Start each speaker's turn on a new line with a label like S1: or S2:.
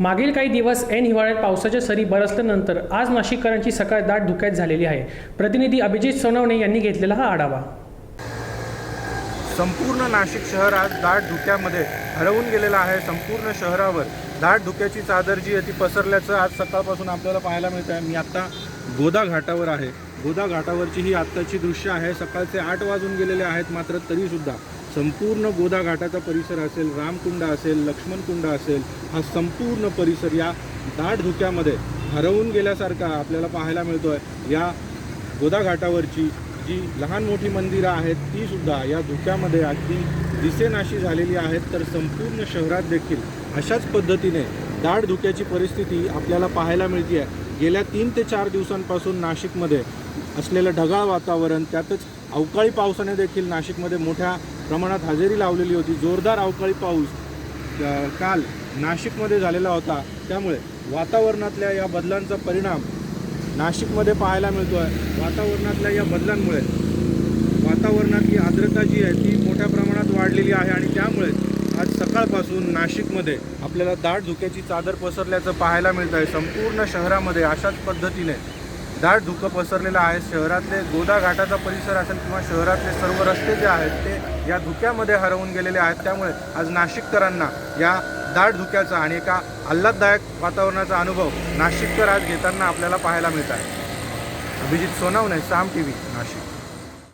S1: मागील काही दिवस ऐन हिवाळ्यात पावसाच्या सरी बरसल्यानंतर आज नाशिककरांची सकाळ दाट धुक्यात झालेली आहे. प्रतिनिधी अभिजित सोनवणे यांनी घेतलेला हा आढावा.
S2: संपूर्ण नाशिक शहर आज दाट धुक्यामध्ये हरवून गेलेलं आहे. संपूर्ण शहरावर दाट धुक्याची चादर जी आहे ती पसरल्याचं आज सकाळपासून आपल्याला पाहायला मिळत आहे मी आत्ता गोदा घाटावर आहे. गोदा घाटावरची ही आत्ताची दृश्य आहे. सकाळचे आठ वाजून गेलेले आहेत मात्र तरीसुद्धा संपूर्ण गोदा घाटाचा परिसर असेल रामकुंड असेल लक्ष्मणकुंड असेल हा संपूर्ण परिसर या दाट धुक्यामध्ये हरवून गेल्यासारखा आपल्याला पाहायला मिळतो आहे या गोदा घाटावरची जी लहान मोठी मंदिरं आहेत ती सुद्धा या धुक्यामध्ये अगदी दिसेनाशी झालेली आहेत. तर संपूर्ण शहरात देखील अशाच पद्धतीने दाट धुक्याची परिस्थिती आपल्याला पाहायला मिळते आहे गेल्या तीन ते चार दिवसांपासून नाशिकमध्ये असलेलं ढगाळ वातावरण त्यातच अवकाळी पावसाने देखील नाशिकमध्ये मोठ्या प्रमाणात हजेरी लावलेली होती. जोरदार अवकाळी पाऊस काल नाशिकमध्ये झालेला होता. त्यामुळे वातावरणातल्या या बदलांचा परिणाम नाशिकमध्ये पाहायला मिळतो आहे वातावरणातल्या या बदलांमुळे वातावरणातली आर्द्रता जी आहे ती मोठ्या प्रमाणात वाढलेली आहे आणि त्यामुळे आज सकाळपासून नाशिकमध्ये आपल्याला दाट धुक्याची चादर पसरल्याचं पाहायला मिळत आहे संपूर्ण शहरामध्ये अशाच पद्धतीने दाट धुकं पसरलेलं आहे. शहरातले गोदा घाटाचा परिसर असेल किंवा शहरातले सर्व रस्ते जे आहेत ते या धुक्यामध्ये हरवून गेलेले आहेत. त्यामुळे आज नाशिककरांना या दाट धुक्याचा आणि एका आल्हाददायक वातावरणाचा अनुभव नाशिककर आज घेताना आपल्याला पाहायला मिळत आहे. Abhijit Sonawane Saam T V Nashik.